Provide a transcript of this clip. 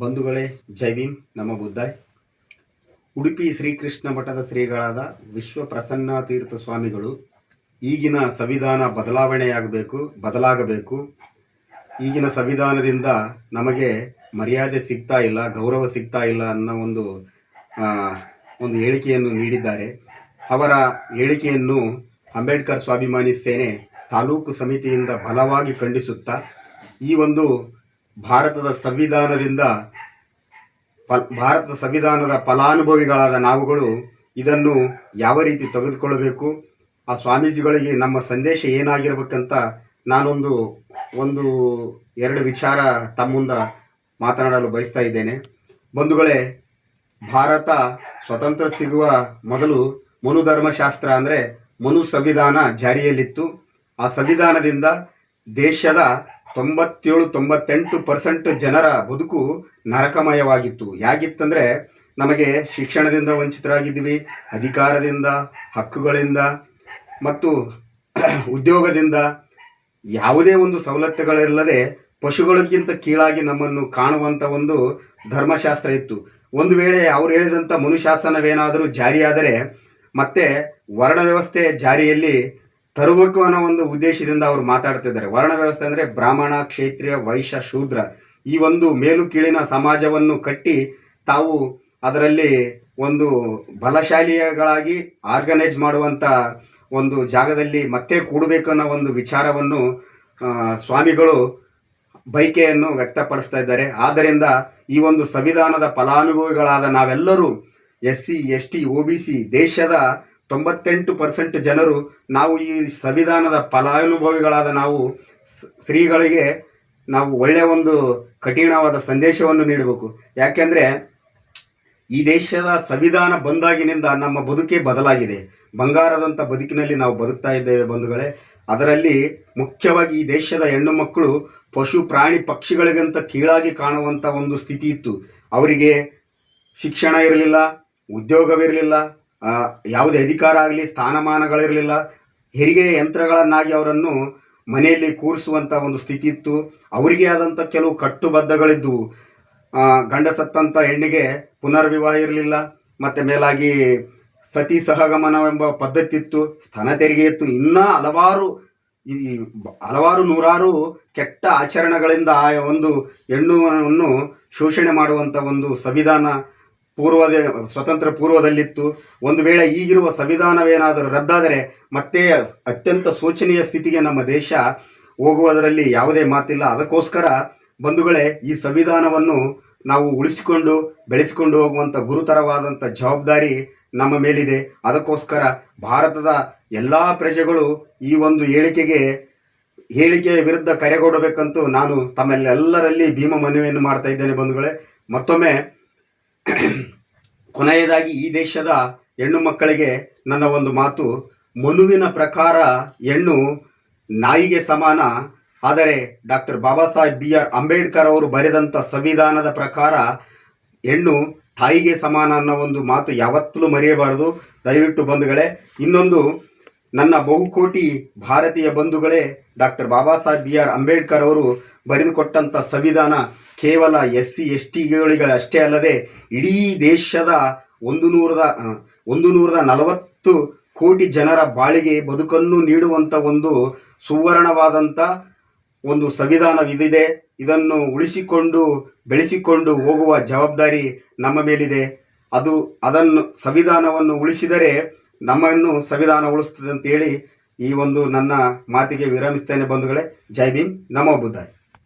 ಬಂಧುಗಳೇ, ಜೈ ಭೀಮ್. ನಮ್ಮ ಬುದ್ಧಾಯ್ ಉಡುಪಿ ಶ್ರೀಕೃಷ್ಣ ಮಠದ ಶ್ರೀಗಳಾದ ವಿಶ್ವ ಪ್ರಸನ್ನ ತೀರ್ಥ ಸ್ವಾಮಿಗಳು ಈಗಿನ ಸಂವಿಧಾನ ಬದಲಾವಣೆಯಾಗಬೇಕು, ಬದಲಾಗಬೇಕು. ಈಗಿನ ಸಂವಿಧಾನದಿಂದ ನಮಗೆ ಮರ್ಯಾದೆ ಸಿಗ್ತಾ ಇಲ್ಲ, ಗೌರವ ಸಿಗ್ತಾ ಇಲ್ಲ ಅನ್ನೋ ಒಂದು ಒಂದು ಹೇಳಿಕೆಯನ್ನು ನೀಡಿದ್ದಾರೆ. ಅವರ ಹೇಳಿಕೆಯನ್ನು ಅಂಬೇಡ್ಕರ್ ಸ್ವಾಭಿಮಾನಿ ಸೇನೆ ತಾಲೂಕು ಸಮಿತಿಯಿಂದ ಬಲವಾಗಿ ಖಂಡಿಸುತ್ತಾ ಈ ಒಂದು ಭಾರತದ ಸಂವಿಧಾನದಿಂದ ಭಾರತದ ಸಂವಿಧಾನದ ಫಲಾನುಭವಿಗಳಾದ ನಾವುಗಳು ಇದನ್ನು ಯಾವ ರೀತಿ ತೆಗೆದುಕೊಳ್ಳಬೇಕು? ಆ ಸ್ವಾಮೀಜಿಗಳಿಗೆ ನಮ್ಮ ಸಂದೇಶ ಏನಾಗಿರ್ಬೇಕಂತ ನಾನೊಂದು, ಒಂದು, ಎರಡು ವಿಚಾರ ತಮ್ಮ ಮುಂದ ಮಾತನಾಡಲು ಬಯಸ್ತಾ ಇದ್ದೇನೆ. ಬಂಧುಗಳೇ, ಭಾರತ ಸ್ವತಂತ್ರ ಸಿಗುವ ಮೊದಲು ಮನು ಧರ್ಮಶಾಸ್ತ್ರ ಅಂದರೆ ಮನು ಸಂವಿಧಾನ ಜಾರಿಯಲ್ಲಿತ್ತು. ಆ ಸಂವಿಧಾನದಿಂದ ದೇಶದ ತೊಂಬತ್ತೇಳು, ತೊಂಬತ್ತೆಂಟು ಪರ್ಸೆಂಟ್ ಜನರ ಬದುಕು ನರಕಮಯವಾಗಿತ್ತು. ಯಾಗಿತ್ತಂದರೆ ನಮಗೆ ಶಿಕ್ಷಣದಿಂದ ವಂಚಿತರಾಗಿದ್ದೀವಿ, ಅಧಿಕಾರದಿಂದ, ಹಕ್ಕುಗಳಿಂದ ಮತ್ತು ಉದ್ಯೋಗದಿಂದ. ಯಾವುದೇ ಒಂದು ಸವಲತ್ತುಗಳಿಲ್ಲದೆ ಪಶುಗಳಿಗಿಂತ ಕೀಳಾಗಿ ನಮ್ಮನ್ನು ಕಾಣುವಂಥ ಒಂದು ಧರ್ಮಶಾಸ್ತ್ರ ಇತ್ತು. ಒಂದು ವೇಳೆ ಅವ್ರು ಹೇಳಿದಂಥ ಮನುಶಾಸನವೇನಾದರೂ ಜಾರಿಯಾದರೆ ಮತ್ತೆ ವರ್ಣ ವ್ಯವಸ್ಥೆ ಜಾರಿಯಲ್ಲಿ ತರಬೇಕು ಅನ್ನೋ ಒಂದು ಉದ್ದೇಶದಿಂದ ಅವರು ಮಾತಾಡ್ತಿದ್ದಾರೆ ವರ್ಣ ವ್ಯವಸ್ಥೆ ಅಂದರೆ ಬ್ರಾಹ್ಮಣ, ಕ್ಷೇತ್ರೀಯ ವೈಶ್ಯ ಶೂದ್ರ ಈ ಒಂದು ಮೇಲು ಕೀಳಿನ ಸಮಾಜವನ್ನು ಕಟ್ಟಿ ತಾವು ಅದರಲ್ಲಿ ಒಂದು ಬಲಶಾಲಿಗಳಾಗಿ ಆರ್ಗನೈಸ್ ಮಾಡುವಂಥ ಒಂದು ಜಾಗದಲ್ಲಿ ಮತ್ತೆ ಕೂಡಬೇಕು ಅನ್ನೋ ಒಂದು ವಿಚಾರವನ್ನು ಸ್ವಾಮಿಗಳು ಬೈಕೆಯನ್ನು ವ್ಯಕ್ತಪಡಿಸ್ತಾ ಇದ್ದಾರೆ. ಆದ್ದರಿಂದ ಈ ಒಂದು ಸಂವಿಧಾನದ ಫಲಾನುಭವಿಗಳಾದ ನಾವೆಲ್ಲರೂ S C S T O B C ದೇಶದ ತೊಂಬತ್ತೆಂಟು ಪರ್ಸೆಂಟ್ ಜನರು ನಾವು ಈ ಸಂವಿಧಾನದ ಫಲಾನುಭವಿಗಳಾದ ನಾವು ಶ್ರೀಗಳಿಗೆ ನಾವು ಒಳ್ಳೆಯ ಒಂದು ಕಠಿಣವಾದ ಸಂದೇಶವನ್ನು ನೀಡಬೇಕು. ಯಾಕೆಂದರೆ ಈ ದೇಶದ ಸಂವಿಧಾನ ಬಂದಾಗಿನಿಂದ ನಮ್ಮ ಬದುಕೇ ಬದಲಾಗಿದೆ. ಬಂಗಾರದಂಥ ಬದುಕಿನಲ್ಲಿ ನಾವು ಬದುಕ್ತಾ ಇದ್ದೇವೆ ಬಂಧುಗಳೇ. ಅದರಲ್ಲಿ ಮುಖ್ಯವಾಗಿ ಈ ದೇಶದ ಹೆಣ್ಣು ಮಕ್ಕಳು ಪಶು, ಪ್ರಾಣಿ, ಪಕ್ಷಿಗಳಿಗಿಂತ ಕೀಳಾಗಿ ಕಾಣುವಂಥ ಒಂದು ಸ್ಥಿತಿ ಇತ್ತು. ಅವರಿಗೆ ಶಿಕ್ಷಣ ಇರಲಿಲ್ಲ, ಉದ್ಯೋಗವಿರಲಿಲ್ಲ ಯಾವುದೇ ಅಧಿಕಾರ ಆಗಲಿ, ಸ್ಥಾನಮಾನಗಳಿರಲಿಲ್ಲ, ಹೆರಿಗೆ ಯಂತ್ರಗಳನ್ನಾಗಿ ಅವರನ್ನು ಮನೆಯಲ್ಲಿ ಕೂರಿಸುವಂಥ ಒಂದು ಸ್ಥಿತಿ ಇತ್ತು ಅವರಿಗೆ ಆದಂಥ ಕೆಲವು ಕಟ್ಟುಬದ್ಧಗಳಿದ್ದವು ಗಂಡ ಸತ್ತಂಥ ಹೆಣ್ಣಿಗೆ ಪುನರ್ವಿವಾಹ ಇರಲಿಲ್ಲ, ಮತ್ತು ಮೇಲಾಗಿ ಸತಿ ಸಹಗಮನವೆಂಬ ಪದ್ಧತಿ ಇತ್ತು ಸ್ತನ ತೆರಿಗೆ ಇತ್ತು ಇನ್ನೂ ಹಲವಾರು, ಈ ಹಲವಾರು ನೂರಾರು ಕೆಟ್ಟ ಆಚರಣೆಗಳಿಂದ ಆ ಒಂದು ಹೆಣ್ಣುವನ್ನು ಶೋಷಣೆ ಮಾಡುವಂಥ ಒಂದು ಸಂವಿಧಾನ ಪೂರ್ವದ, ಸ್ವತಂತ್ರ ಪೂರ್ವದಲ್ಲಿತ್ತು. ಒಂದು ವೇಳೆ ಈಗಿರುವ ಸಂವಿಧಾನವೇನಾದರೂ ರದ್ದಾದರೆ ಮತ್ತೆ ಅತ್ಯಂತ ಶೋಚನೀಯ ಸ್ಥಿತಿಗೆ ನಮ್ಮ ದೇಶ ಹೋಗುವುದರಲ್ಲಿ ಯಾವುದೇ ಮಾತಿಲ್ಲ. ಅದಕ್ಕೋಸ್ಕರ ಬಂಧುಗಳೇ, ಈ ಸಂವಿಧಾನವನ್ನು ನಾವು ಉಳಿಸಿಕೊಂಡು, ಬೆಳೆಸಿಕೊಂಡು ಹೋಗುವಂಥ ಗುರುತರವಾದಂಥ ಜವಾಬ್ದಾರಿ ನಮ್ಮ ಮೇಲಿದೆ. ಅದಕ್ಕೋಸ್ಕರ ಭಾರತದ ಎಲ್ಲ ಪ್ರಜೆಗಳು ಈ ಒಂದು ಹೇಳಿಕೆಗೆ, ಹೇಳಿಕೆಯ ವಿರುದ್ಧ ಕರೆಗೊಡಬೇಕಂತೂ ನಾನು ತಮ್ಮೆಲ್ಲರಲ್ಲಿ ಭೀಮ ಮನವಿಯನ್ನು ಮಾಡ್ತಾ ಇದ್ದೇನೆ ಬಂಧುಗಳೇ. ಮತ್ತೊಮ್ಮೆ ಕೊನೆಯದಾಗಿ ಈ ದೇಶದ ಹೆಣ್ಣು ಮಕ್ಕಳಿಗೆ ನನ್ನ ಒಂದು ಮಾತು. ಮನುವಿನ ಪ್ರಕಾರ ಹೆಣ್ಣು ನಾಯಿಗೆ ಸಮಾನ. ಆದರೆ doctor Baba Saheb B R Ambedkar ಅವರು ಬರೆದಂಥ ಸಂವಿಧಾನದ ಪ್ರಕಾರ ಹೆಣ್ಣು ತಾಯಿಗೆ ಸಮಾನ ಅನ್ನೋ ಒಂದು ಮಾತು ಯಾವತ್ತಲೂ ಮರೆಯಬಾರದು. ದಯವಿಟ್ಟು ಬಂಧುಗಳೇ, ಇನ್ನೊಂದು ನನ್ನ ಬಹುಕೋಟಿ ಭಾರತೀಯ ಬಂಧುಗಳೇ, doctor Baba Saheb B R Ambedkar ಅವರು ಬರೆದುಕೊಟ್ಟಂಥ ಸಂವಿಧಾನ ಕೇವಲ ಎಸ್ ಸಿ ಎಸ್ ಟಿಗಳಿಗಷ್ಟೇ ಅಲ್ಲದೆ ಇಡೀ ದೇಶದ ಒಂದು ನೂರದ ಒಂದು ನೂರದ ನಲವತ್ತು ಕೋಟಿ ಜನರ ಬಾಳಿಗೆ ಬದುಕನ್ನು ನೀಡುವಂಥ ಒಂದು ಸುವರ್ಣವಾದಂಥ ಒಂದು ಸಂವಿಧಾನವಿದೆ ಇದನ್ನು ಉಳಿಸಿಕೊಂಡು, ಬೆಳೆಸಿಕೊಂಡು ಹೋಗುವ ಜವಾಬ್ದಾರಿ ನಮ್ಮ ಮೇಲಿದೆ. ಅದು, ಅದನ್ನು, ಸಂವಿಧಾನವನ್ನು ಉಳಿಸಿದರೆ ನಮ್ಮನ್ನು ಸಂವಿಧಾನ ಉಳಿಸ್ತದೆ ಅಂತೇಳಿ ಈ ಒಂದು ನನ್ನ ಮಾತಿಗೆ ವಿರಮಿಸ್ತೇನೆ ಬಂಧುಗಳೇ. ಜೈ ಭೀಮ್. ನಮೋ ಬುದ್ಧಾಯ್.